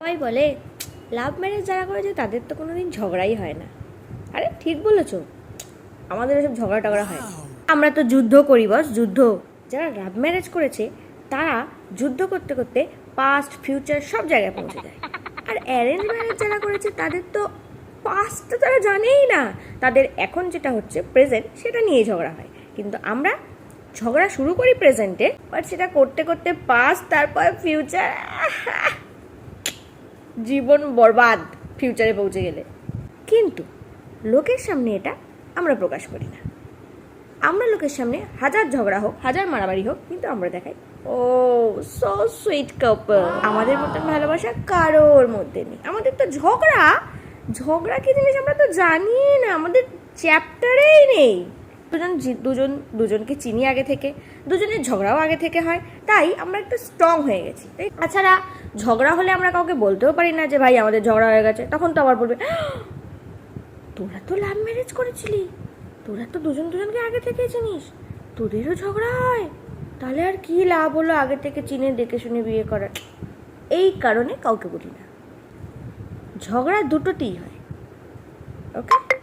সবাই বলে love marriage যারা করেছে, তাদের তো কোনোদিন ঝগড়াই হয় না। আরে, ঠিক বলেছ। আমাদের এসব ঝগড়া টগড়া হয়। আমরা তো যুদ্ধ করি বস যুদ্ধ। যারা লাভ ম্যারেজ করেছে, তারা যুদ্ধ করতে করতে পাস্ট ফিউচার সব জায়গায় পৌঁছে যায়। আর অ্যারেঞ্জ ম্যারেজ যারা করেছে, তাদের তো পাস্ট তো তারা জানেই না। তাদের এখন যেটা হচ্ছে প্রেজেন্ট সেটা নিয়েই ঝগড়া হয়। কিন্তু আমরা ঝগড়া শুরু করি প্রেজেন্টে বাট সেটা করতে করতে পাস্ট তারপর ফিউচার জীবন বরবাদ ফিউচারে পৌঁছে গেলে। কিন্তু লোকের সামনে এটা আমরা প্রকাশ করি না। আমরা লোকের সামনে হাজার ঝগড়া হোক, হাজার মারামারি হোক, কিন্তু আমরা দেখাই, ও সো সুইট কাপল আমাদের মতন ভালোবাসা কারোর মধ্যে নেই। আমাদের তো ঝগড়া ঝগড়া কি জিনিস আমরা তো জানি না, আমাদের চ্যাপ্টারেই নেই। দুজন দুজন, দুজনকে চিনি আগে থেকে, দুজনের ঝগড়াও আগে থেকে হয়, তাই আমরা একটু স্ট্রং হয়ে গেছি। তাই তাছাড়া ঝগড়া হলে আমরা কাউকে বলতেও পারি না যে, ভাই, আমাদের ঝগড়া হয়ে গেছে। তখন তো আবার বলবে তোরা তো লাভ ম্যারেজ করেছিলি। তোরা তো দুজন দুজনকে আগে থেকে চিনিস। তোদেরও ঝগড়া হয়। তাহলে আর কি লাভ হলো আগে থেকে চিনে দেখে শুনে বিয়ে করার? এই কারণে কাউকে বলি না। ঝগড়া দুটোতেই হয়। ওকে